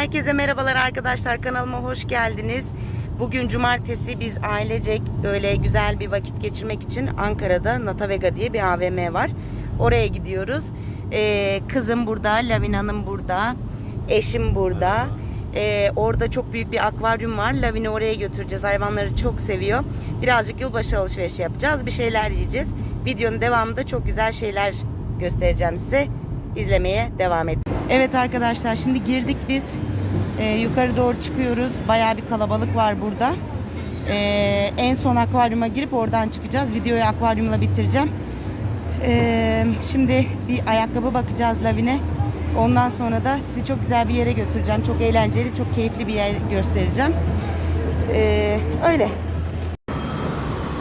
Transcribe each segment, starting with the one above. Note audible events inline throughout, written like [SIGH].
Herkese merhabalar arkadaşlar kanalıma hoş geldiniz. Bugün cumartesi biz ailecek böyle güzel bir vakit geçirmek için Ankara'da Natavega diye bir AVM var. Oraya gidiyoruz. Ee, kızım burada, Lavina'nın burada, eşim burada. Ee, orada çok büyük bir akvaryum var. Lavin'i oraya götüreceğiz. Hayvanları çok seviyor. Birazcık yılbaşı alışverişi yapacağız. Bir şeyler yiyeceğiz. Videonun devamında çok güzel şeyler göstereceğim size. İzlemeye devam edin. Evet arkadaşlar şimdi girdik biz. Ee, yukarı doğru çıkıyoruz. Bayağı bir kalabalık var burada. Ee, en son akvaryuma girip oradan çıkacağız. Videoyu akvaryumla bitireceğim. Ee, şimdi bir ayakkabı bakacağız Lavine. Ondan sonra da sizi çok güzel bir yere götüreceğim. Çok eğlenceli, çok keyifli bir yer göstereceğim. Ee, öyle.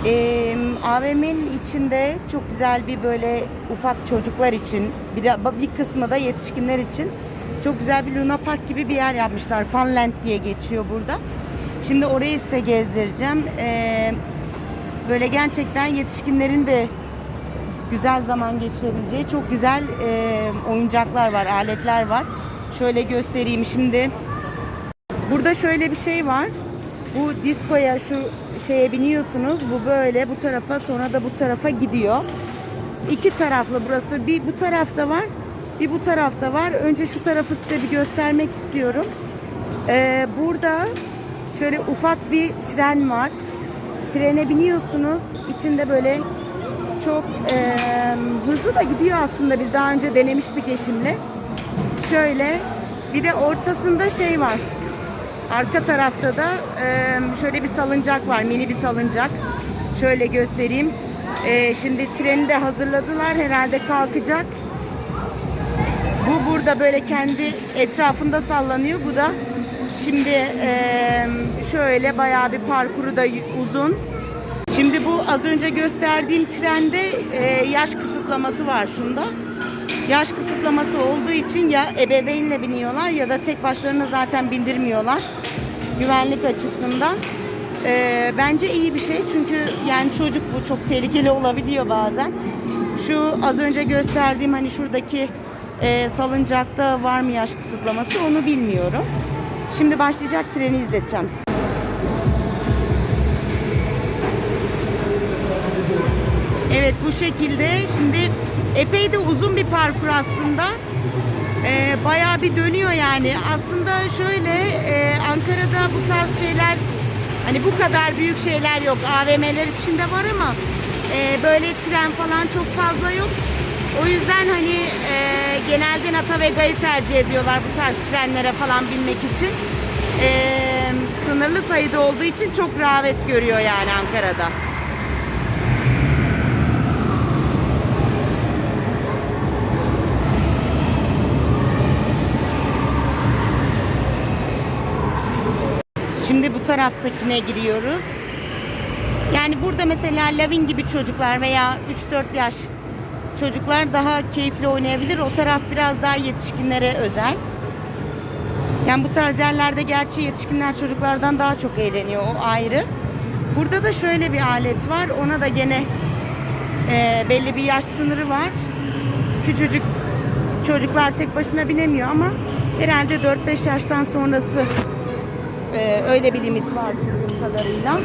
Ee, AVM'nin içinde çok güzel bir böyle ufak çocuklar için bir, bir kısmı da yetişkinler için çok güzel bir Luna Park gibi bir yer yapmışlar. Funland diye geçiyor burada. Şimdi orayı size gezdireceğim. Ee, böyle gerçekten yetişkinlerin de güzel zaman geçirebileceği çok güzel e, oyuncaklar var, aletler var. Şöyle göstereyim şimdi. Burada şöyle bir şey var. Bu diskoya şu şeye biniyorsunuz. Bu böyle bu tarafa sonra da bu tarafa gidiyor. İki taraflı burası. Bir bu tarafta var. Bir bu tarafta var. Önce şu tarafı size bir göstermek istiyorum. Ee, burada şöyle ufak bir tren var. Trene biniyorsunuz. İçinde böyle çok e, hızlı da gidiyor aslında. Biz daha önce denemiştik eşimle. Şöyle bir de ortasında şey var. Arka tarafta da e, şöyle bir salıncak var. Mini bir salıncak. Şöyle göstereyim. E, şimdi treni de hazırladılar. Herhalde kalkacak. Bu burada böyle kendi etrafında sallanıyor. Bu da şimdi e, şöyle bayağı bir parkuru da uzun. Şimdi bu az önce gösterdiğim trende yaş kısıtlaması var şunda. Yaş kısıtlaması olduğu için ya ebeveynle biniyorlar ya da tek başlarına zaten bindirmiyorlar. Güvenlik açısından. E, bence iyi bir şey çünkü yani çocuk bu çok tehlikeli olabiliyor bazen. Şu az önce gösterdiğim hani şuradaki e, salıncakta var mı yaş kısıtlaması onu bilmiyorum. Şimdi başlayacak treni izleteceğim size. Evet bu şekilde şimdi epey de uzun bir parkur aslında. Ee, bayağı bir dönüyor yani. Aslında şöyle e, Ankara'da bu tarz şeyler hani bu kadar büyük şeyler yok. AVM'ler içinde var ama e, böyle tren falan çok fazla yok. O yüzden hani e, genelde Natavega'yı tercih ediyorlar bu tarz trenlere falan binmek için. E, sınırlı sayıda olduğu için çok rağbet görüyor yani Ankara'da. Şimdi bu taraftakine giriyoruz. Yani burada mesela Lavin gibi çocuklar veya 3-4 yaş çocuklar daha keyifli oynayabilir. O taraf biraz daha yetişkinlere özel. Yani bu tarz yerlerde gerçi yetişkinler çocuklardan daha çok eğleniyor. O ayrı. Burada da şöyle bir alet var. Ona da gene e, belli bir yaş sınırı var. Küçücük çocuklar tek başına binemiyor ama herhalde 4-5 yaştan sonrası ee, öyle bir limit var bildiğim kadarıyla.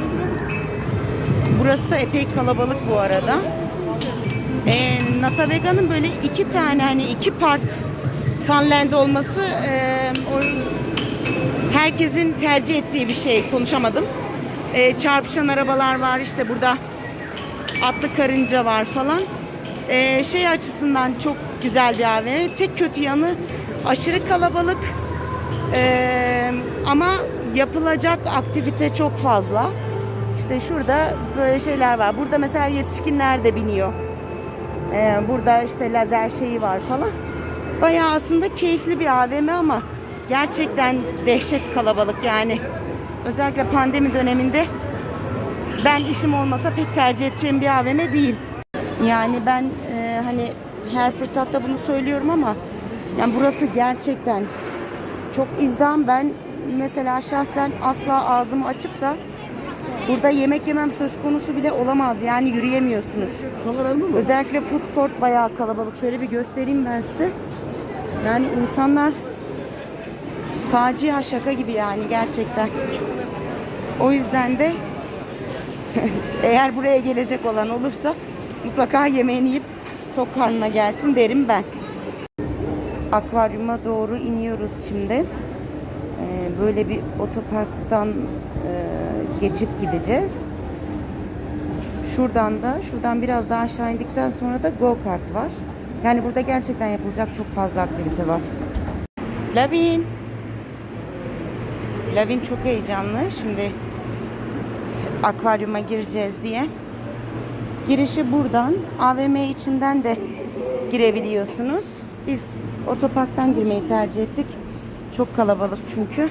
Burası da epey kalabalık bu arada. Ee, Natavega'nın böyle iki tane hani iki part Funland olması e, o, herkesin tercih ettiği bir şey. Konuşamadım. Ee, çarpışan arabalar var işte burada atlı karınca var falan. Ee, şey açısından çok güzel bir AVM. Tek kötü yanı aşırı kalabalık. Ee, ama yapılacak aktivite çok fazla. İşte şurada böyle şeyler var. Burada mesela yetişkinler de biniyor. Ee, burada işte lazer şeyi var falan. Bayağı aslında keyifli bir AVM ama gerçekten dehşet kalabalık yani. Özellikle pandemi döneminde ben işim olmasa pek tercih edeceğim bir AVM değil. Yani ben e, hani her fırsatta bunu söylüyorum ama yani burası gerçekten çok izdam. Ben mesela şahsen asla ağzımı açıp da burada yemek yemem söz konusu bile olamaz. Yani yürüyemiyorsunuz. Kameranın mı? Özellikle food court bayağı kalabalık. Şöyle bir göstereyim ben size. Yani insanlar Facia şaka gibi yani gerçekten. O yüzden de [LAUGHS] eğer buraya gelecek olan olursa mutlaka yemeğini yiyip tok karnına gelsin derim ben. Akvaryuma doğru iniyoruz şimdi. Böyle bir otoparktan e, geçip gideceğiz. Şuradan da, şuradan biraz daha aşağı indikten sonra da go kart var. Yani burada gerçekten yapılacak çok fazla aktivite var. Lavin. Lavin çok heyecanlı. Şimdi akvaryuma gireceğiz diye. Girişi buradan. AVM içinden de girebiliyorsunuz. Biz otoparktan girmeyi tercih ettik. Çok kalabalık çünkü.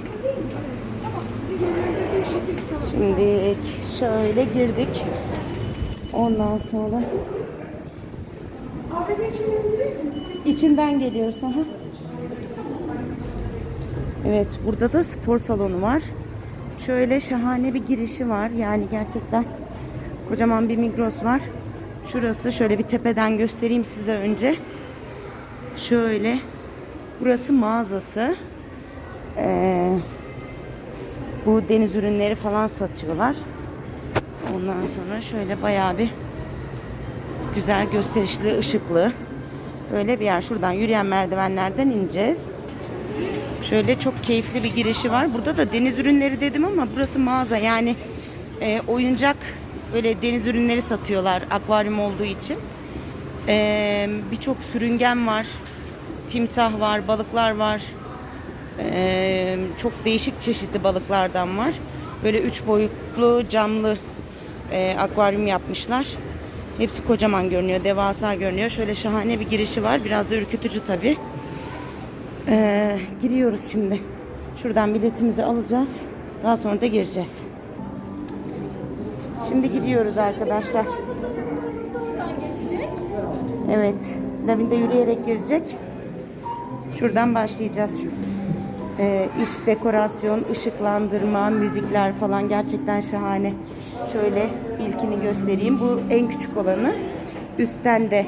Şimdi şöyle girdik. Ondan sonra içinden geliyoruz. Aha. Evet burada da spor salonu var. Şöyle şahane bir girişi var. Yani gerçekten kocaman bir Migros var. Şurası şöyle bir tepeden göstereyim size önce. Şöyle burası mağazası. Ee, bu deniz ürünleri falan satıyorlar. Ondan sonra şöyle bayağı bir güzel gösterişli, ışıklı böyle bir yer. Şuradan yürüyen merdivenlerden ineceğiz. Şöyle çok keyifli bir girişi var. Burada da deniz ürünleri dedim ama burası mağaza. Yani e, oyuncak böyle deniz ürünleri satıyorlar akvaryum olduğu için. E, Birçok sürüngen var. Timsah var, balıklar var. E, çok değişik çeşitli balıklardan var. Böyle üç boyutlu camlı e, akvaryum yapmışlar. Hepsi kocaman görünüyor, devasa görünüyor. Şöyle şahane bir girişi var. Biraz da ürkütücü tabii. Ee, giriyoruz şimdi. Şuradan biletimizi alacağız. Daha sonra da gireceğiz. Şimdi gidiyoruz arkadaşlar. Evet. Lavin de yürüyerek girecek. Şuradan başlayacağız. Ee, iç dekorasyon, ışıklandırma, müzikler falan gerçekten şahane. Şöyle ilkini göstereyim. Bu en küçük olanı. Üstten de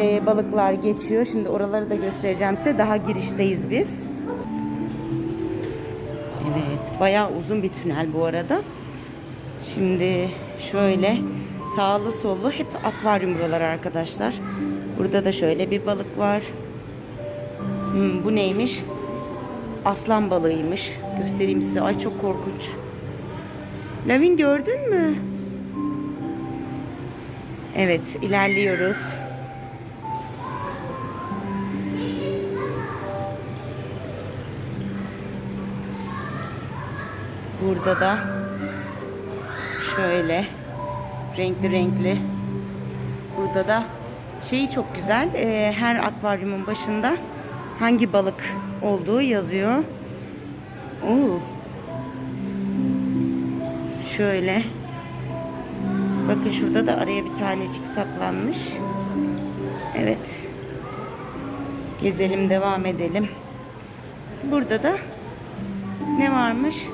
e, balıklar geçiyor. Şimdi oraları da göstereceğim size. Daha girişteyiz biz. Evet, bayağı uzun bir tünel bu arada. Şimdi şöyle sağlı sollu hep akvaryum buralar arkadaşlar. Burada da şöyle bir balık var. Hmm, bu neymiş? Aslan balığıymış. Göstereyim size. Ay çok korkunç. Lavin gördün mü? Evet, ilerliyoruz. Burada da şöyle renkli renkli. Burada da şeyi çok güzel. e, her akvaryumun başında hangi balık olduğu yazıyor. Oo. Şöyle. Bakın şurada da araya bir tanecik saklanmış. Evet. Gezelim, devam edelim. Burada da ne varmış?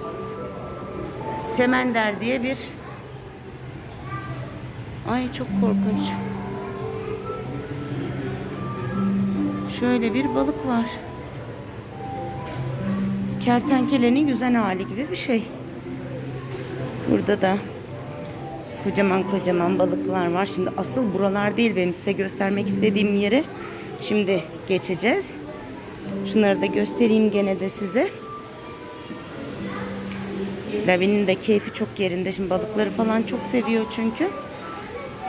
Semender diye bir Ay çok korkunç. Şöyle bir balık var. Kertenkelenin yüzen hali gibi bir şey. Burada da kocaman kocaman balıklar var. Şimdi asıl buralar değil benim size göstermek istediğim yeri. Şimdi geçeceğiz. Şunları da göstereyim gene de size. Lavin'in de keyfi çok yerinde. Şimdi balıkları falan çok seviyor çünkü.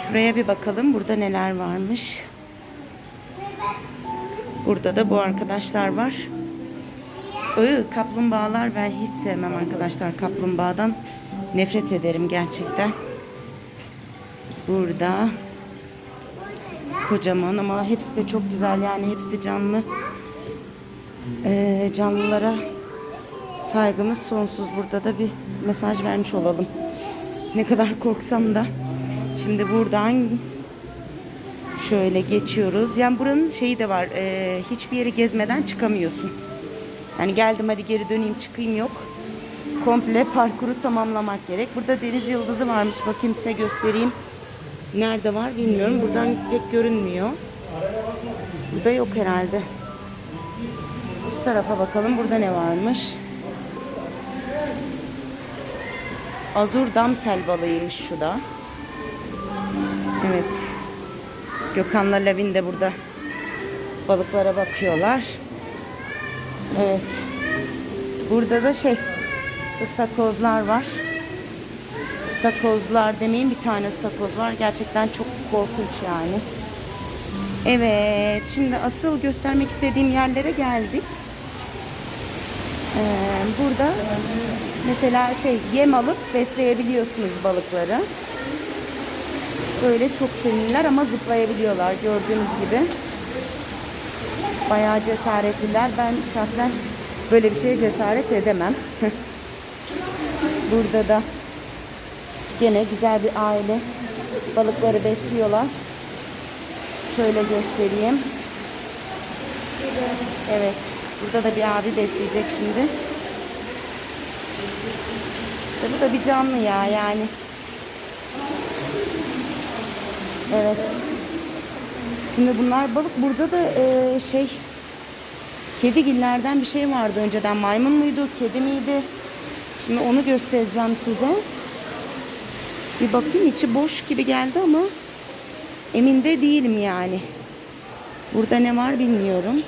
Şuraya bir bakalım. Burada neler varmış. Burada da bu arkadaşlar var. Iı, kaplumbağalar ben hiç sevmem arkadaşlar. Kaplumbağadan nefret ederim gerçekten. Burada kocaman ama hepsi de çok güzel yani hepsi canlı. Ee, canlılara saygımız sonsuz. Burada da bir mesaj vermiş olalım. Ne kadar korksam da. Şimdi buradan şöyle geçiyoruz. Yani buranın şeyi de var. E, hiçbir yeri gezmeden çıkamıyorsun. Yani geldim hadi geri döneyim çıkayım yok. Komple parkuru tamamlamak gerek. Burada deniz yıldızı varmış. Bakayım size göstereyim. Nerede var bilmiyorum. Buradan pek görünmüyor. Burada yok herhalde. Şu tarafa bakalım. Burada ne varmış? Azur damsel balığıymış şu da. Evet. Gökhan'la Lavin de burada balıklara bakıyorlar. Evet. Burada da şey ıstakozlar var. Istakozlar demeyin bir tane ıstakoz var. Gerçekten çok korkunç yani. Evet. Şimdi asıl göstermek istediğim yerlere geldik. Ee, burada mesela şey yem alıp besleyebiliyorsunuz balıkları. Böyle çok sevinirler ama zıplayabiliyorlar gördüğünüz gibi. Bayağı cesaretliler. Ben şahsen böyle bir şeye cesaret edemem. [LAUGHS] Burada da gene güzel bir aile balıkları besliyorlar. Şöyle göstereyim. Evet. Burada da bir abi besleyecek şimdi. Bu da bir canlı ya yani. Evet. Şimdi bunlar balık. Burada da e, şey kedigillerden bir şey vardı önceden. Maymun muydu, kedi miydi? Şimdi onu göstereceğim size. Bir bakayım içi boş gibi geldi ama emin de değilim yani. Burada ne var bilmiyorum.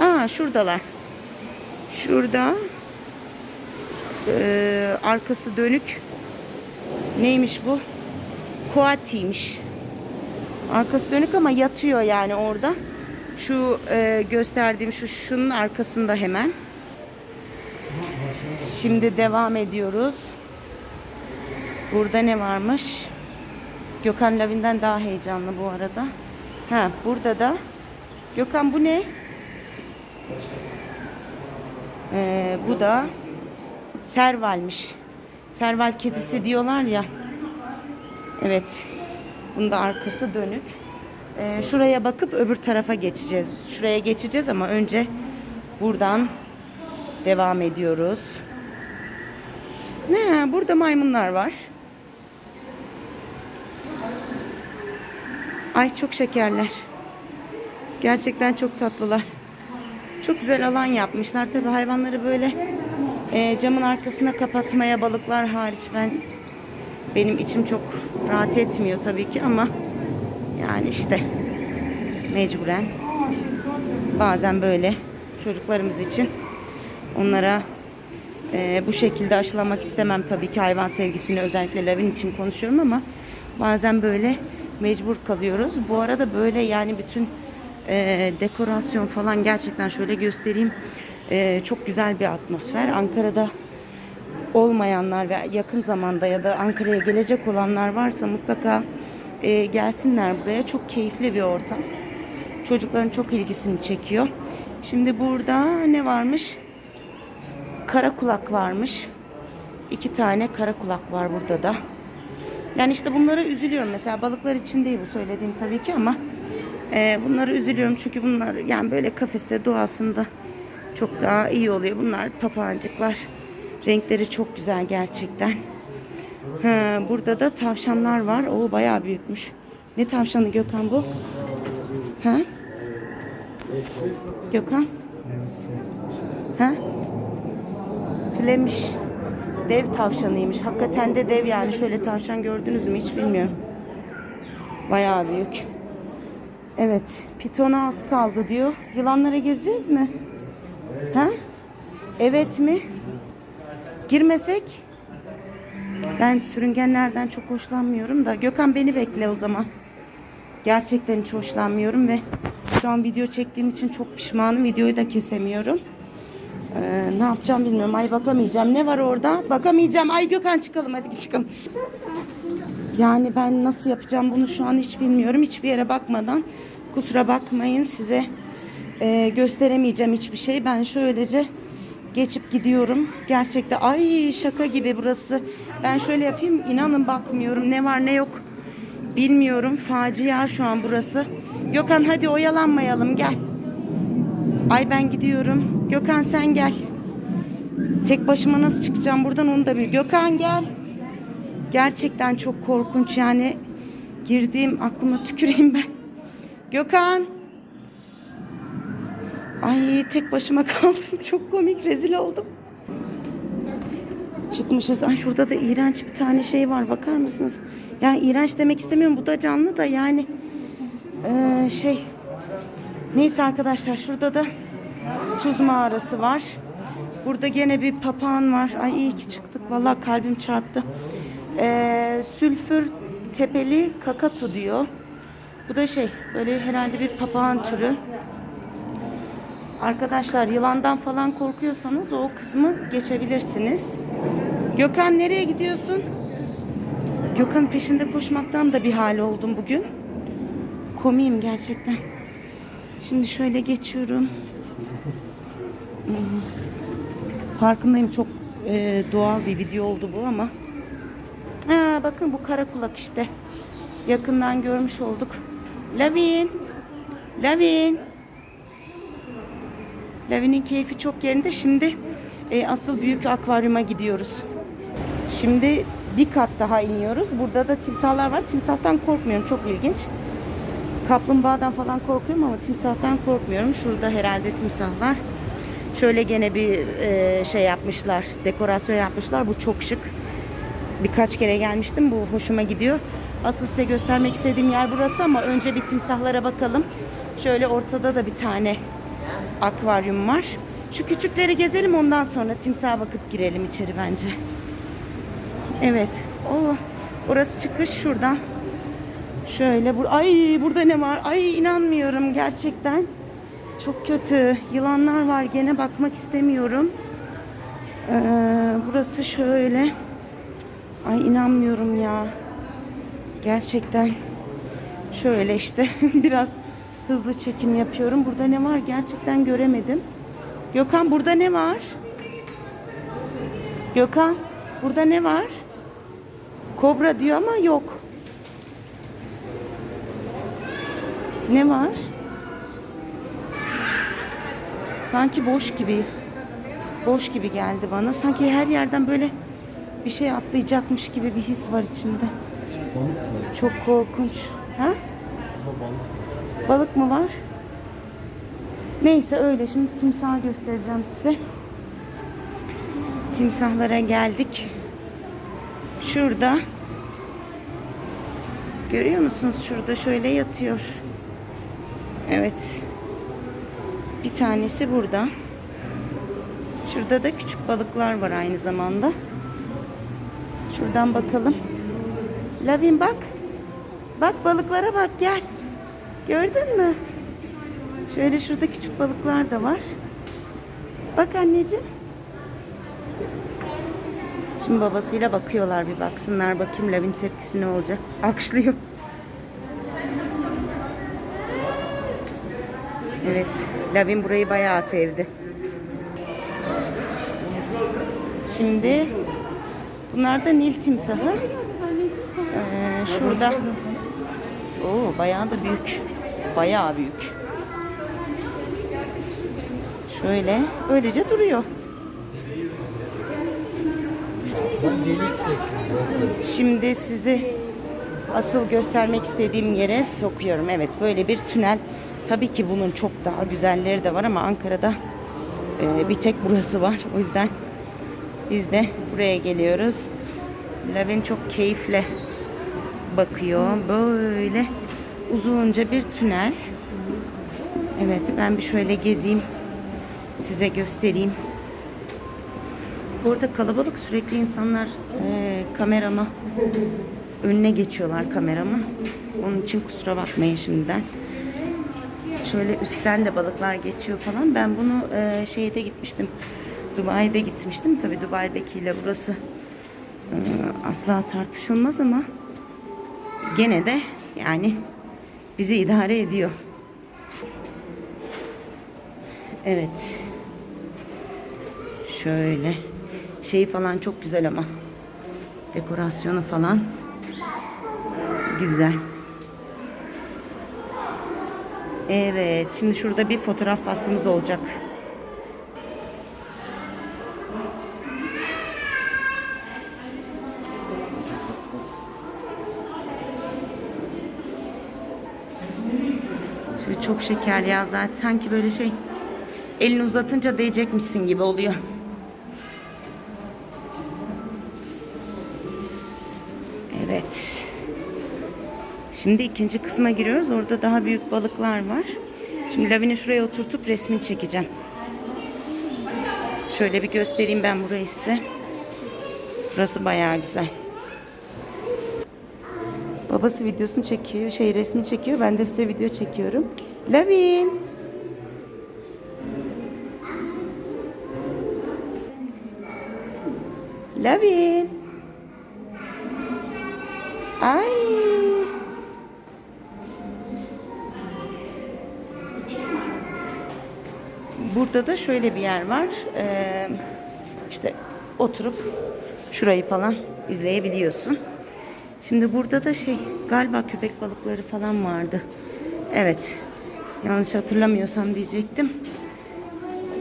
Aa şuradalar. Şurada e, arkası dönük neymiş bu? Koatiymiş. Arkası dönük ama yatıyor yani orada. Şu e, gösterdiğim şu şunun arkasında hemen. Şimdi devam ediyoruz. Burada ne varmış? Gökhan Lavin'den daha heyecanlı bu arada. Ha, burada da Gökhan bu ne? Ee, bu da Serval'miş. Serval kedisi diyorlar ya. Evet. Bunda arkası dönük. Ee, şuraya bakıp öbür tarafa geçeceğiz. Şuraya geçeceğiz ama önce buradan devam ediyoruz. Ne? Burada maymunlar var. Ay çok şekerler. Gerçekten çok tatlılar. Çok güzel alan yapmışlar. Tabii hayvanları böyle e, camın arkasına kapatmaya balıklar hariç ben benim içim çok rahat etmiyor tabii ki ama yani işte mecburen bazen böyle çocuklarımız için onlara e, bu şekilde aşılamak istemem tabii ki hayvan sevgisini özellikle Lavin için konuşuyorum ama bazen böyle mecbur kalıyoruz. Bu arada böyle yani bütün e, dekorasyon falan gerçekten şöyle göstereyim. E, çok güzel bir atmosfer. Ankara'da olmayanlar ve yakın zamanda ya da Ankara'ya gelecek olanlar varsa mutlaka e, gelsinler buraya. Çok keyifli bir ortam. Çocukların çok ilgisini çekiyor. Şimdi burada ne varmış? Kara kulak varmış. İki tane kara kulak var burada da. Yani işte bunlara üzülüyorum. Mesela balıklar için değil bu söylediğim tabii ki ama e, bunlara üzülüyorum çünkü bunlar yani böyle kafeste doğasında çok daha iyi oluyor. Bunlar papağancıklar. Renkleri çok güzel gerçekten. Ha, burada da tavşanlar var. O bayağı büyükmüş. Ne tavşanı Gökhan bu? Ha? Gökhan? Ha? Flemiş. Dev tavşanıymış. Hakikaten de dev yani. Şöyle tavşan gördünüz mü hiç bilmiyorum. Bayağı büyük. Evet. Pitona az kaldı diyor. Yılanlara gireceğiz mi? Ha? Evet mi? Girmesek? Ben sürüngenlerden çok hoşlanmıyorum da. Gökhan beni bekle o zaman. Gerçekten hiç hoşlanmıyorum ve şu an video çektiğim için çok pişmanım. Videoyu da kesemiyorum. Ee, ne yapacağım bilmiyorum. Ay bakamayacağım. Ne var orada? Bakamayacağım. Ay Gökhan çıkalım hadi çıkalım. Yani ben nasıl yapacağım bunu şu an hiç bilmiyorum. Hiçbir yere bakmadan kusura bakmayın size e, gösteremeyeceğim hiçbir şey. Ben şöylece geçip gidiyorum. Gerçekten ay şaka gibi burası. Ben şöyle yapayım inanın bakmıyorum ne var ne yok bilmiyorum. Facia şu an burası. Gökhan hadi oyalanmayalım gel. Ay ben gidiyorum. Gökhan sen gel. Tek başıma nasıl çıkacağım buradan onu da bil. Gökhan gel. Gerçekten çok korkunç yani. Girdiğim aklıma tüküreyim ben. Gökhan. Ay tek başıma [LAUGHS] kaldım. Çok komik rezil oldum. Çıkmışız. Ay şurada da iğrenç bir tane şey var. Bakar mısınız? Yani iğrenç demek istemiyorum. Bu da canlı da yani eee, şey neyse arkadaşlar şurada da tuz mağarası var. Burada gene bir papağan var. Ay iyi ki çıktık. Vallahi kalbim çarptı. Eee, sülfür tepeli kakatu diyor. Bu da şey böyle herhalde bir papağan türü. Arkadaşlar yılandan falan korkuyorsanız o kısmı geçebilirsiniz. Gökhan nereye gidiyorsun? Gökhan peşinde koşmaktan da bir hal oldum bugün. Komiyim gerçekten. Şimdi şöyle geçiyorum. Hmm. Farkındayım çok e, doğal bir video oldu bu ama. Ha, bakın bu kara kulak işte. Yakından görmüş olduk. Lavin. Lavin. Lavin'in keyfi çok yerinde. Şimdi e, asıl büyük akvaryuma gidiyoruz. Şimdi bir kat daha iniyoruz. Burada da timsahlar var. Timsahtan korkmuyorum. Çok ilginç. Kaplumbağadan falan korkuyorum ama timsahtan korkmuyorum. Şurada herhalde timsahlar. Şöyle gene bir e, şey yapmışlar. Dekorasyon yapmışlar. Bu çok şık. Birkaç kere gelmiştim. Bu hoşuma gidiyor. Asıl size göstermek istediğim yer burası ama önce bir timsahlara bakalım. Şöyle ortada da bir tane akvaryum var. Şu küçükleri gezelim ondan sonra timsaha bakıp girelim içeri bence. Evet. O orası çıkış şuradan. Şöyle bur ay burada ne var? Ay inanmıyorum gerçekten. Çok kötü. Yılanlar var. Gene bakmak istemiyorum. Ee, burası şöyle. Ay inanmıyorum ya. Gerçekten. Şöyle işte [LAUGHS] biraz hızlı çekim yapıyorum. Burada ne var gerçekten göremedim. Gökhan burada ne var? Gökhan burada ne var? Kobra diyor ama yok. Ne var? Sanki boş gibi. Boş gibi geldi bana. Sanki her yerden böyle bir şey atlayacakmış gibi bir his var içimde. Çok korkunç. Ha? Balık mı var? Neyse öyle. Şimdi timsah göstereceğim size. Timsahlara geldik. Şurada. Görüyor musunuz? Şurada şöyle yatıyor. Evet. Bir tanesi burada. Şurada da küçük balıklar var aynı zamanda. Şuradan bakalım. Lavin bak. Bak balıklara bak gel. Gördün mü? Şöyle şurada küçük balıklar da var. Bak anneciğim. Şimdi babasıyla bakıyorlar bir baksınlar bakayım Lavin tepkisi ne olacak. Akşlıyor. Evet. Lavin burayı bayağı sevdi. Şimdi bunlar da Nil timsahı. Ee, şurada. Oo, bayağı da büyük. Bayağı büyük. Şöyle öylece duruyor. Şimdi sizi asıl göstermek istediğim yere sokuyorum. Evet böyle bir tünel. Tabii ki bunun çok daha güzelleri de var ama Ankara'da e, bir tek burası var. O yüzden biz de buraya geliyoruz. Lavin çok keyifle bakıyor. Böyle uzunca bir tünel. Evet ben bir şöyle gezeyim. Size göstereyim. Burada kalabalık sürekli insanlar e, kamerama önüne geçiyorlar kameramın. Onun için kusura bakmayın şimdiden. Şöyle üstten de balıklar geçiyor falan. Ben bunu e, şeyde gitmiştim. Dubai'de gitmiştim. Tabi Dubai'dekiyle burası e, asla tartışılmaz ama gene de yani bizi idare ediyor. Evet. Şöyle. Şey falan çok güzel ama. Dekorasyonu falan. Güzel. Evet. Şimdi şurada bir fotoğraf faslımız olacak. Çok şeker ya zaten sanki böyle şey elini uzatınca değecekmişsin gibi oluyor. Evet. Şimdi ikinci kısma giriyoruz. Orada daha büyük balıklar var. Şimdi Lavin'i şuraya oturtup resmini çekeceğim. Şöyle bir göstereyim ben burayı size. Burası bayağı güzel. Babası videosunu çekiyor, şey resmi çekiyor. Ben de size video çekiyorum. Lavin. Lavin. Ay. Burada da şöyle bir yer var. Ee, işte oturup şurayı falan izleyebiliyorsun. Şimdi burada da şey galiba köpek balıkları falan vardı. Evet. Yanlış hatırlamıyorsam diyecektim.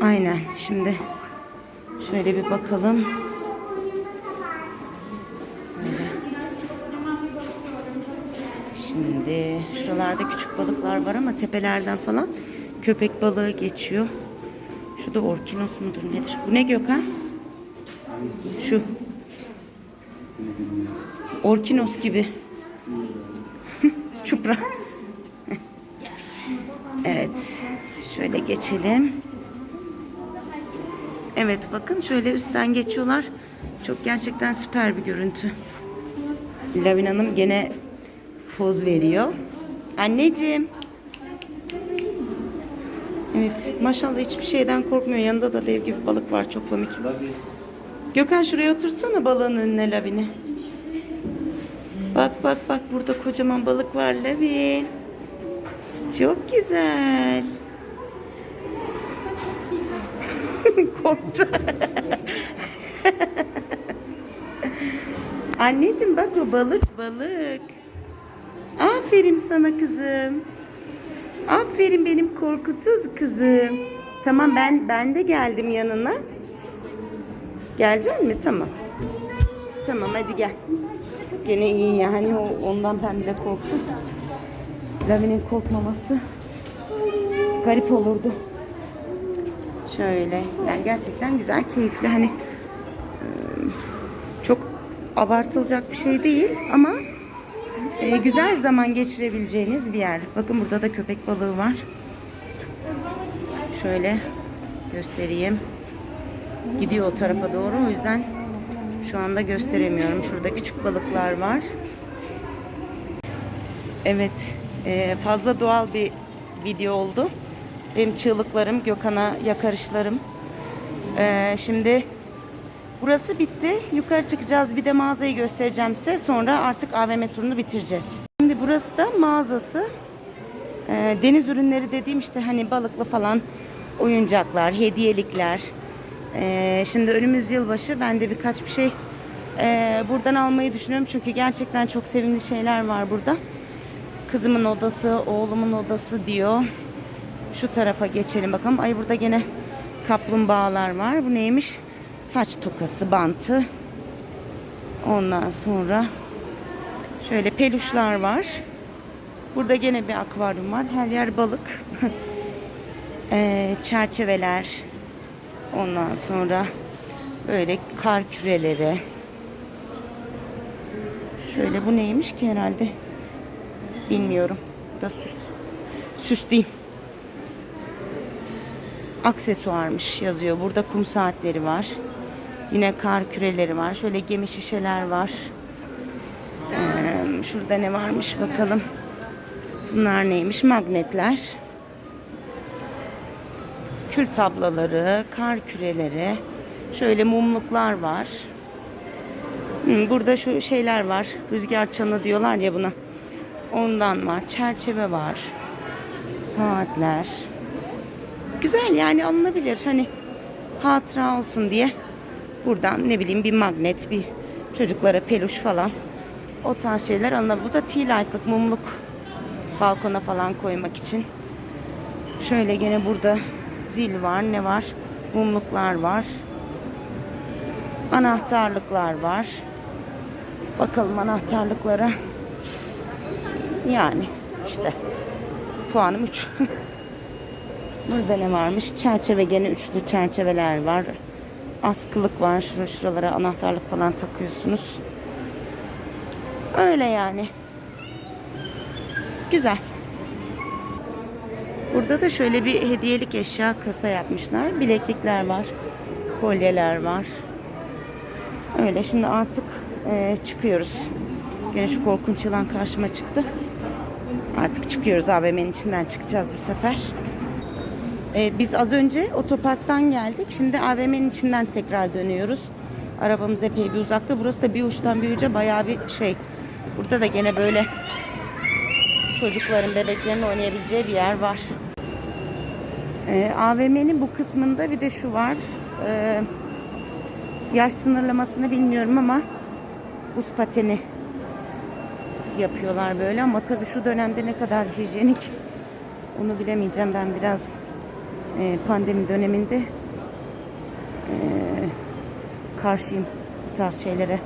Aynen. Şimdi şöyle bir bakalım. Şimdi şuralarda küçük balıklar var ama tepelerden falan köpek balığı geçiyor. Şu da orkinos mudur nedir? Bu ne Gökhan? Şu. Orkinos gibi. [LAUGHS] Çupra. Evet. Şöyle geçelim. Evet bakın şöyle üstten geçiyorlar. Çok gerçekten süper bir görüntü. Lavin Hanım gene poz veriyor. Anneciğim. Evet maşallah hiçbir şeyden korkmuyor. Yanında da dev gibi balık var çok komik. Gökhan şuraya otursana balığın önüne Lavin'i. Bak bak bak burada kocaman balık var Lavin. Çok güzel. [LAUGHS] Korktu. [LAUGHS] Anneciğim bak o balık balık. Aferin sana kızım. Aferin benim korkusuz kızım. Tamam ben ben de geldim yanına. Gelecek mi? Tamam. Tamam hadi gel. Gene iyi ya. O, ondan ben bile korktum. Lavin'in korkmaması garip olurdu. Şöyle. Yani gerçekten güzel, keyifli. Hani çok abartılacak bir şey değil ama e, güzel zaman geçirebileceğiniz bir yer. Bakın burada da köpek balığı var. Şöyle göstereyim. Gidiyor o tarafa doğru. O yüzden şu anda gösteremiyorum. Şurada küçük balıklar var. Evet. E, fazla doğal bir video oldu. Benim çığlıklarım, Gökhan'a yakarışlarım. E, şimdi burası bitti. Yukarı çıkacağız. Bir de mağazayı göstereceğim size. Sonra artık AVM turunu bitireceğiz. Şimdi burası da mağazası. E, deniz ürünleri dediğim işte hani balıklı falan oyuncaklar, hediyelikler. Şimdi önümüz yılbaşı. Ben de birkaç bir şey buradan almayı düşünüyorum. Çünkü gerçekten çok sevimli şeyler var burada. Kızımın odası, oğlumun odası diyor. Şu tarafa geçelim bakalım. Ay burada gene kaplumbağalar var. Bu neymiş? Saç tokası, bantı. Ondan sonra şöyle peluşlar var. Burada gene bir akvaryum var. Her yer balık. [LAUGHS] Ee, çerçeveler. Ondan sonra böyle kar küreleri. Şöyle bu neymiş ki herhalde? Bilmiyorum. Da süs. Süs değil. Aksesuarmış yazıyor. Burada kum saatleri var. Yine kar küreleri var. Şöyle gemi şişeler var. Ee, şurada ne varmış bakalım. Bunlar neymiş? Magnetler. Kül tablaları, kar küreleri. Şöyle mumluklar var. Hı, Burada şu şeyler var. Rüzgar çanı diyorlar ya buna. Ondan var. Çerçeve var. Saatler. Güzel yani alınabilir. Hani hatıra olsun diye. Buradan ne bileyim bir magnet, bir çocuklara peluş falan. O tarz şeyler alınabilir. Bu da tea light'lık mumluk. Balkona falan koymak için. Şöyle gene burada zil var. Ne var? Mumluklar var. Anahtarlıklar var. Bakalım anahtarlıklara. Yani işte puanım 3. [LAUGHS] Burada ne varmış? Çerçeve gene üçlü çerçeveler var. Askılık var. Şura şuralara anahtarlık falan takıyorsunuz. Öyle yani. Güzel. Burada da şöyle bir hediyelik eşya kasa yapmışlar. Bileklikler var. Kolyeler var. Öyle şimdi artık eee, çıkıyoruz. Gene şu korkunç yılan karşıma çıktı. Artık çıkıyoruz AVM'nin içinden çıkacağız bu sefer. Ee, biz az önce otoparktan geldik. Şimdi AVM'nin içinden tekrar dönüyoruz. Arabamız epey bir uzakta. Burası da bir uçtan bir uca bayağı bir şey. Burada da gene böyle çocukların, bebeklerin oynayabileceği bir yer var. Ee, AVM'nin bu kısmında bir de şu var. Ee, yaş sınırlamasını bilmiyorum ama buz pateni yapıyorlar böyle ama tabii şu dönemde ne kadar hijyenik onu bilemeyeceğim ben biraz e, pandemi döneminde e, karşıyım bu tarz şeylere.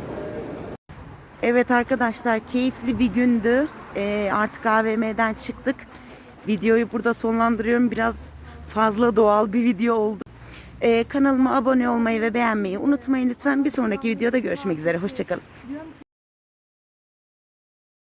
Evet arkadaşlar keyifli bir gündü. E, artık AVM'den çıktık. Videoyu burada sonlandırıyorum. Biraz fazla doğal bir video oldu. E, kanalıma abone olmayı ve beğenmeyi unutmayın lütfen. Bir sonraki videoda görüşmek üzere. Hoşçakalın.